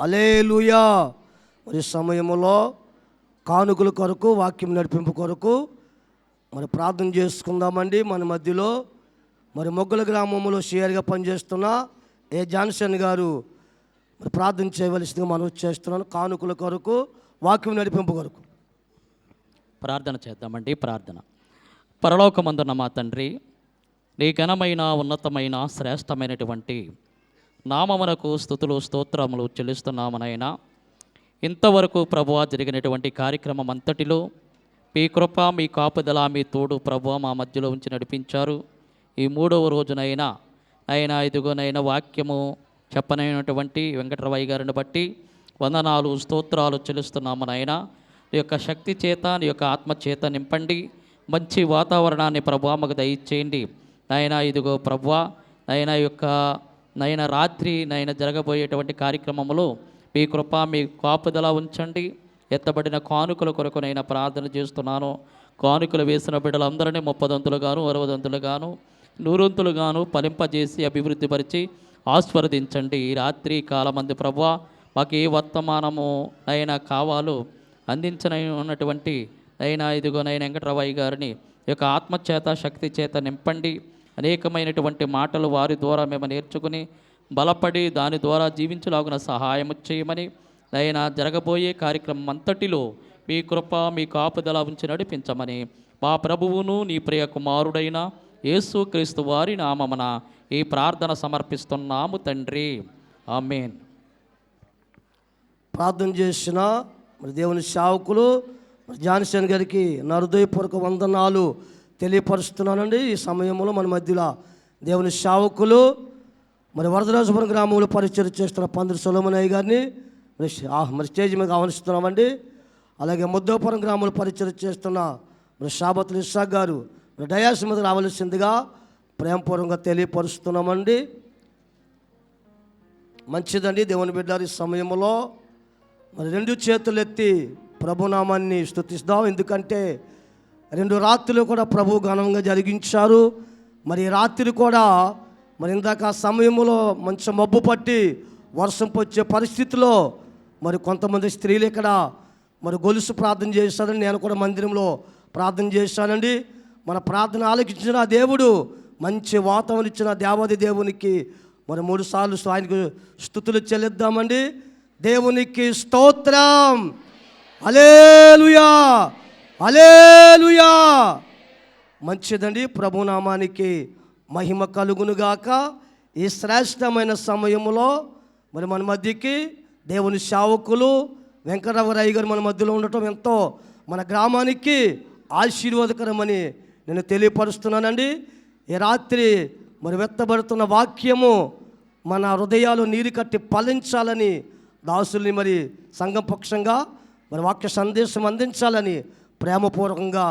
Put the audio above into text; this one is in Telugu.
అలేలుయా. మరి సమయంలో కానుకల కొరకు వాక్యం నడిపింపు కొరకు మరి ప్రార్థన చేసుకుందామండి. మన మధ్యలో మరి మొగ్గల గ్రామంలో షేర్గా పనిచేస్తున్న ఏ జాన్సన్ గారు మరి ప్రార్థన చేయవలసిందిగా మనం చేస్తున్నాను. కానుకల కొరకు వాక్యం నడిపింపు కొరకు. ప్రార్థన చేద్దామండి ప్రార్థన. పరలోకమందున మా తండ్రి నీ ఘనమైన ఉన్నతమైన శ్రేష్టమైనటువంటి నామమునకు స్థుతులు స్తోత్రములు చెల్లిస్తున్నామనైనా ఇంతవరకు ప్రభువ జరిగినటువంటి కార్యక్రమం అంతటిలో మీ కృప మీ కాపుదల మీ తోడు ప్రభు మా మధ్యలో ఉంచి నడిపించారు. ఈ మూడవ రోజునైనా అయినా ఇదిగోనైనా వాక్యము చెప్పనైనటువంటి వెంకటరవయ్య గారిని బట్టి వందనాలు స్తోత్రాలు చెల్లిస్తున్నాము నాయన నీ యొక్క శక్తి చేత నీ యొక్క ఆత్మ చేత నింపండి. మంచి వాతావరణాన్ని ప్రభు మాకు దయచేయండి. నాయన ఇదిగో ప్రభు నాయన యొక్క నైన రాత్రి నయన జరగబోయేటువంటి కార్యక్రమంలో మీ కృప మీ కాపుదల ఉంచండి. ఎత్తబడిన కానుకల కొరకు నేను ప్రార్థన చేస్తున్నాను. కానుకలు వేసిన బిడ్డలందరినీ ముప్పదంతులుగాను అరవదంతులుగాను నూరొంతులుగాను ఫలింపజేసి అభివృద్ధిపరిచి ఆస్వాదించండి. ఈ రాత్రి కాలమంది ప్రభు మాకు ఏ వర్తమానము అయినా కావాలో అందించిన ఉన్నటువంటి అయినా ఇదిగోనైనా వెంకటరావయ్య గారిని యొక్క ఆత్మచేత శక్తి చేత నింపండి. అనేకమైనటువంటి మాటలు వారి ద్వారా మేము నేర్చుకుని బలపడి దాని ద్వారా జీవించలాగున సహాయం చేయమని అయినా జరగబోయే కార్యక్రమం అంతటిలో మీ కృప మీ కాపుదల ఉంచి నడిపించమని మా ప్రభువును నీ ప్రియ కుమారుడైన యేసు క్రీస్తు వారి నామమున ఈ ప్రార్థన సమర్పిస్తున్నాము తండ్రి. ఆమెన్. ప్రార్థన చేసిన మరి దేవుని సేవకులు మరి జాన్సన్ గారికి నా హృదయపూర్వక వందనాలు. తెలియపరుస్తున్నానండి. ఈ సమయంలో మన మధ్యలో దేవుని సేవకులు మరి వరదరాజపురం గ్రామంలో పరిచయం చేస్తున్న పందిరి సొలమనయ్య గారిని మరి ఆ, మరి స్టేజ్ మీద ఆహ్వానిస్తున్నామండి. అలాగే ముద్దోపురం గ్రామంలో పరిచయం చేస్తున్న మరి షాబతుల్ ఇస్సాక్ గారు డయాస్ మీద రావలసిందిగా ప్రేమపూర్వకంగా తెలియపరుస్తున్నామండి. మంచిదండి దేవుని బిడ్డారు ఈ సమయంలో. మరి రెండు చేతులు ఎత్తి ప్రభునామాన్ని స్తుతిస్తాం. ఎందుకంటే రెండు రాత్రులు కూడా ప్రభు ఘనంగా జరిగించారు. మరి రాత్రి కూడా మరి ఇందాక సమయంలో మంచి మబ్బు పట్టి వర్షం వచ్చే పరిస్థితిలో మరి కొంతమంది స్త్రీలు ఇక్కడ మరి గొలుసు ప్రార్థన చేశారని నేను కూడా మందిరంలో ప్రార్థన చేశానండి. మన ప్రార్థన ఆలకించిన దేవుడు మంచి వాతావరణం ఇచ్చిన దేవాది దేవునికి మరి మూడు సార్లు ఆయనకు స్థుతులు చెల్లిద్దామండి. దేవునికి స్తోత్రం. అలేలుయా అలేలుయా మంచిదండి ప్రభునామానికి మహిమ కలుగునుగాక. ఈ శ్రేష్టమైన సమయంలో మరి మన మధ్యకి దేవుని సేవకులు వెంకటరామరావు గారు మన మధ్యలో ఉండటం ఎంతో మన గ్రామానికి ఆశీర్వాదకరమని నేను తెలియపరుస్తున్నానండి. ఈ రాత్రి మరి వెత్తబడుతున్న వాక్యము మన హృదయాలు నీరు కట్టి ఫలించాలని దాసుల్ని మరి సంఘం పక్షంగా మరి వాక్య సందేశం అందించాలని ప్రేమపూర్వకంగా